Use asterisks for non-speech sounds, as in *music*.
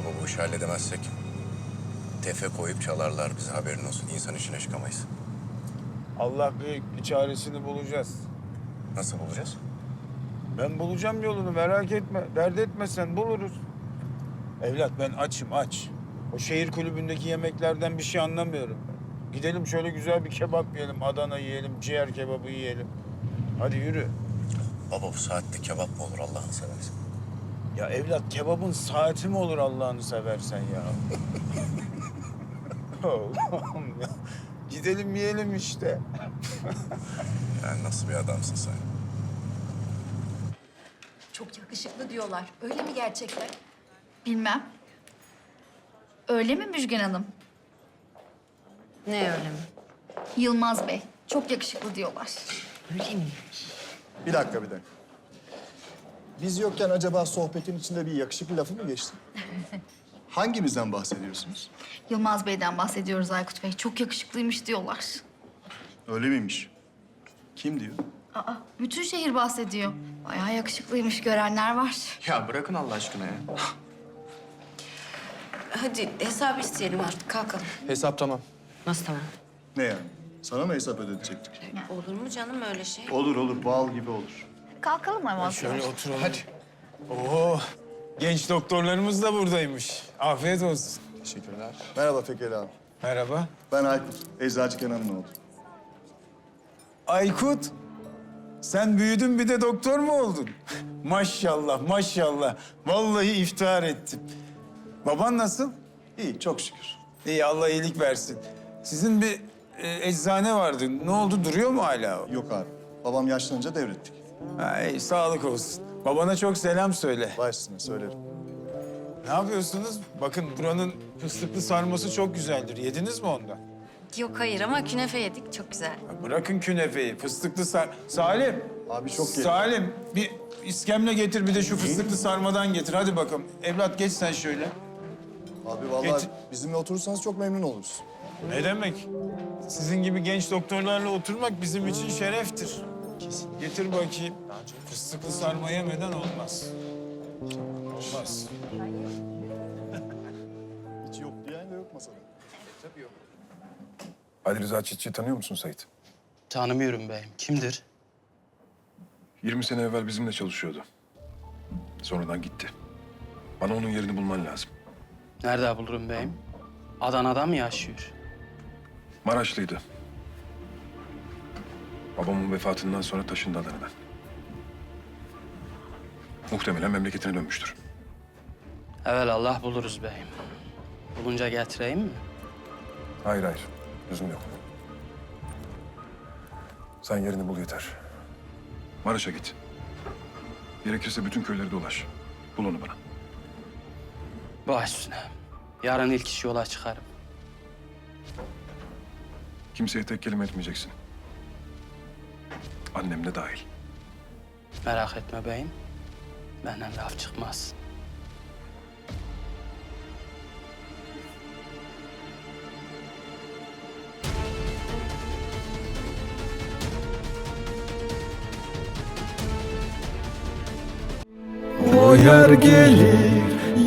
Baba bu işi halledemezsek tefe koyup çalarlar bize haberin olsun. İnsan içine çıkamayız. Allah büyük bir çaresini bulacağız. Nasıl bulacağız? Ben bulacağım yolunu merak etme. Dert etme sen buluruz. Evlat ben açım aç. O şehir kulübündeki yemeklerden bir şey anlamıyorum. Gidelim şöyle güzel bir kebap yiyelim, Adana yiyelim, ciğer kebabı yiyelim. Hadi yürü. Baba bu saatte kebap mı olur Allah'ını seversen? Ya evlat kebabın saati mi olur Allah'ını seversen ya? *laughs* Allah'ım ya. Gidelim yiyelim işte. Yani nasıl bir adamsın sen? Çok yakışıklı diyorlar. Öyle mi gerçekten? Bilmem. Öyle mi Müjgan Hanım? Ne öyle mi? Yılmaz Bey. Çok yakışıklı diyorlar. Öyle mi? Bir dakika bir dakika. Biz yokken acaba sohbetin içinde bir yakışıklı lafı mı geçti? *laughs* Hangimizden bahsediyorsunuz? Yılmaz Bey'den bahsediyoruz Aykut Bey. Çok yakışıklıymış diyorlar. Öyle miymiş? Kim diyor? Aa, bütün şehir bahsediyor. Bayağı yakışıklıymış görenler var. Ya bırakın Allah aşkına ya. Hadi hesap isteyelim artık kalkalım. Hesap tamam. Nasıl tamam? Ne yani? Sana mı hesap ödetecektik? Olur mu canım öyle şey? Olur olur, bal gibi olur. Kalkalım hemen. Şöyle oturalım. Hadi. Oo, genç doktorlarımız da buradaymış. Afiyet olsun. Teşekkürler. Merhaba Fekeli abi. Merhaba. Ben Aykut, Eczacı Kenan'ın oğlu. Aykut, sen büyüdün bir de doktor mu oldun? *laughs* maşallah, maşallah. Vallahi iftihar ettim. Baban nasıl? İyi, çok şükür. İyi, Allah iyilik versin. Sizin bir e, eczane vardı. Ne oldu, duruyor mu hala o? Yok abi, babam yaşlanınca devrettik. İyi, sağlık olsun. Babana çok selam söyle. Baş üstüne söylerim. Ne yapıyorsunuz? Bakın buranın fıstıklı sarması çok güzeldir. Yediniz mi ondan? Yok hayır ama künefe yedik çok güzel. Ya Bırakın künefeyi, fıstıklı sar... Salim! Abi çok iyi. Salim, bir iskemle getir, bir de şu fıstıklı sarmadan getir. Hadi bakalım. Evlat geç sen şöyle. Abi vallahi Getir. bizimle oturursanız çok memnun oluruz. Ne demek? Sizin gibi genç doktorlarla oturmak bizim için şereftir. Getir bakayım. Fıstıklı sarma yemeden olmaz. Olmaz. *laughs* Hiç yok diyen de yok masada. Ali Rıza Çiftçi'yi tanıyor musun Sait? Tanımıyorum beyim. Kimdir? 20 sene evvel bizimle çalışıyordu. Sonradan gitti. Bana onun yerini bulman lazım. Nerede bulurum beyim? Adana'da mı yaşıyor? Maraşlıydı. Babamın vefatından sonra taşındı Adana'dan. Muhtemelen memleketine dönmüştür. Evvel Allah buluruz beyim. Bulunca getireyim mi? Hayır hayır. Lüzum yok. Sen yerini bul yeter. Maraş'a git. Gerekirse bütün köyleri dolaş. Bul onu bana. Baş üstüne. Yarın ilk iş yola çıkarım. Kimseye tek kelime etmeyeceksin. Annem de dahil. Merak etme beyim. Benden laf çıkmaz. O yer gelir